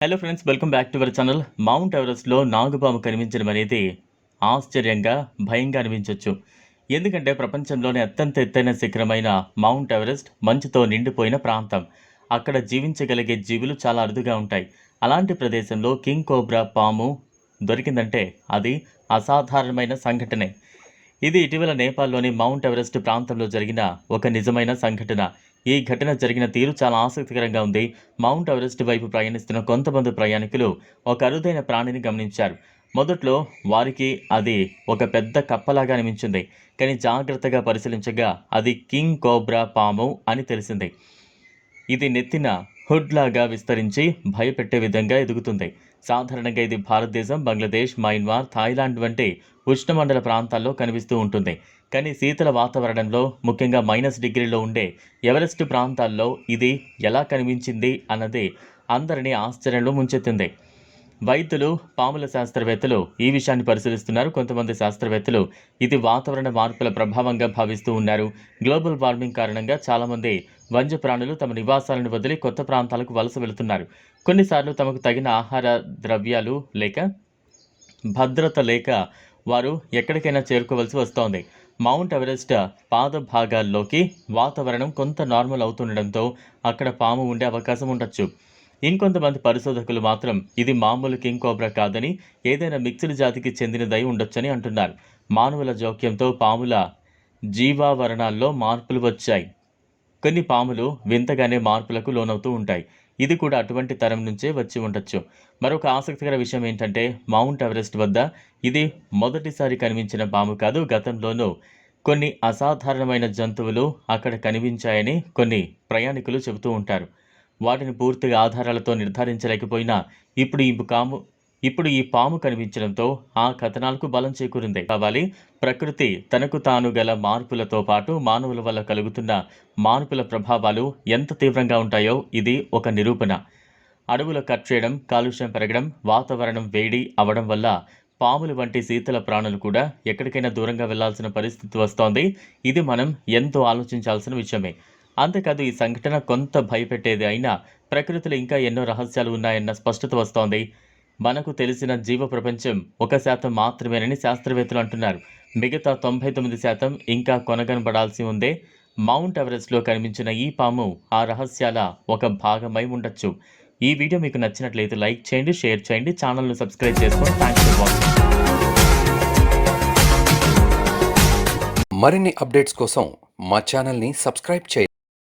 Hello friends welcome back to our channel mount ఎవరెస్ట్లో నాగుపాము కనిపించడం అనేది ఆశ్చర్యంగా భయంగా అనిపించవచ్చు ఎందుకంటే ప్రపంచంలోనే అత్యంత ఎత్తైన శిఖరమైన మౌంట్ ఎవరెస్ట్ మంచుతో నిండిపోయిన ప్రాంతం. అక్కడ జీవించగలిగే జీవులు చాలా అరుదుగా ఉంటాయి. అలాంటి ప్రదేశంలో కింగ్ కోబ్రా పాము దొరికిందంటే అది అసాధారణమైన సంఘటనే. ఇది ఇటీవల నేపాల్లోని మౌంట్ ఎవరెస్ట్ ప్రాంతంలో జరిగిన ఒక నిజమైన సంఘటన. ఈ ఘటన జరిగిన తీరు చాలా ఆసక్తికరంగా ఉంది. మౌంట్ ఎవరెస్ట్ వైపు ప్రయాణిస్తున్న కొంతమంది ప్రయాణికులు ఒక అరుదైన ప్రాణిని గమనించారు. మొదట్లో వారికి అది ఒక పెద్ద కప్పలాగా అనిపించింది కానీ జాగ్రత్తగా పరిశీలించగా అది కింగ్ కోబ్రా పాము అని తెలిసింది. ఇది నెత్తిన హుడ్ లాగా విస్తరించి భయపెట్టే విధంగా ఎదుగుతుంది. సాధారణంగా ఇది భారతదేశం బంగ్లాదేశ్ మయన్మార్ థాయిలాండ్ వంటి ఉష్ణమండల ప్రాంతాల్లో కనిపిస్తూ ఉంటుంది. కానీ శీతల వాతావరణంలో ముఖ్యంగా మైనస్ డిగ్రీలో ఉండే ఎవరెస్ట్ ప్రాంతాల్లో ఇది ఎలా కనిపించింది అన్నది అందరినీ ఆశ్చర్యంలో ముంచెత్తింది. వైద్యులు పాముల శాస్త్రవేత్తలు ఈ విషయాన్ని పరిశీలిస్తున్నారు. కొంతమంది శాస్త్రవేత్తలు ఇది వాతావరణ మార్పుల ప్రభావంగా భావిస్తూ ఉన్నారు. గ్లోబల్ వార్మింగ్ కారణంగా చాలామంది వన్యప్రాణులు తమ నివాసాలను వదిలి కొత్త ప్రాంతాలకు వలస వెళుతున్నారు. కొన్నిసార్లు తమకు తగిన ఆహార ద్రవ్యాలు లేక భద్రత లేక వారు ఎక్కడికైనా చేరుకోవలసి వస్తోంది. మౌంట్ ఎవరెస్ట్ పాద భాగాల్లోకి వాతావరణం కొంత నార్మల్ అవుతుండడంతో అక్కడ పాము ఉండే అవకాశం ఉండొచ్చు. ఇంకొంతమంది పరిశోధకులు మాత్రం ఇది మామూలు కింగ్ కోబ్రా కాదని ఏదైనా మిక్స్డ్ జాతికి చెందినదై ఉండొచ్చని అంటున్నారు. మానవుల జోక్యంతో పాముల జీవావరణాల్లో మార్పులు వచ్చాయి. కొన్ని పాములు వింతగానే మార్పులకు లోనవుతూ ఉంటాయి. ఇది కూడా అటువంటి తరం నుంచే వచ్చి ఉండొచ్చు. మరొక ఆసక్తికర విషయం ఏంటంటే మౌంట్ ఎవరెస్ట్ వద్ద ఇది మొదటిసారి కనిపించిన పాము కాదు. గతంలోనూ కొన్ని అసాధారణమైన జంతువులు అక్కడ కనిపించాయని కొన్ని ప్రయాణికులు చెబుతూ ఉంటారు. వాటిని పూర్తిగా ఆధారాలతో నిర్ధారించలేకపోయినా ఇప్పుడు ఈ కాము ఇప్పుడు ఈ పాము కనిపించడంతో ఆ కథనాలకు బలం చేకూరింది. కావాలి ప్రకృతి తనకు తాను గల మార్పులతో పాటు మానవుల వల్ల కలుగుతున్న మార్పుల ప్రభావాలు ఎంత తీవ్రంగా ఉంటాయో ఇది ఒక నిరూపణ. అడవులు కట్ చేయడం కాలుష్యం పెరగడం వాతావరణం వేడి అవడం వల్ల పాములు వంటి శీతల ప్రాణులు కూడా ఎక్కడికైనా దూరంగా వెళ్ళాల్సిన పరిస్థితి వస్తోంది. ఇది మనం ఎంతో ఆలోచించాల్సిన విషయమే. అంతేకాదు ఈ సంఘటన కొంత భయపెట్టేది అయినా ప్రకృతిలో ఇంకా ఎన్నో రహస్యాలు ఉన్నాయన్న స్పష్టత వస్తోంది. మనకు తెలిసిన జీవ ప్రపంచం ఒక శాతం మాత్రమేనని శాస్త్రవేత్తలు అంటున్నారు. మిగతా తొంభై తొమ్మిది శాతం ఇంకా కొనగనబడాల్సి ఉందే మౌంట్ ఎవరెస్ట్లో కనిపించిన ఈ పాము ఆ రహస్యాల ఒక భాగమై ఉండొచ్చు. ఈ వీడియో మీకు నచ్చినట్లయితే లైక్ చేయండి షేర్ చేయండి ఛానల్ను సబ్స్క్రైబ్ చేసుకోండి థ్యాంక్స్ ఫర్ వాచింగ్ మరిన్ని అప్డేట్స్ కోసం మా ఛానల్ని సబ్స్క్రైబ్ చేయండి.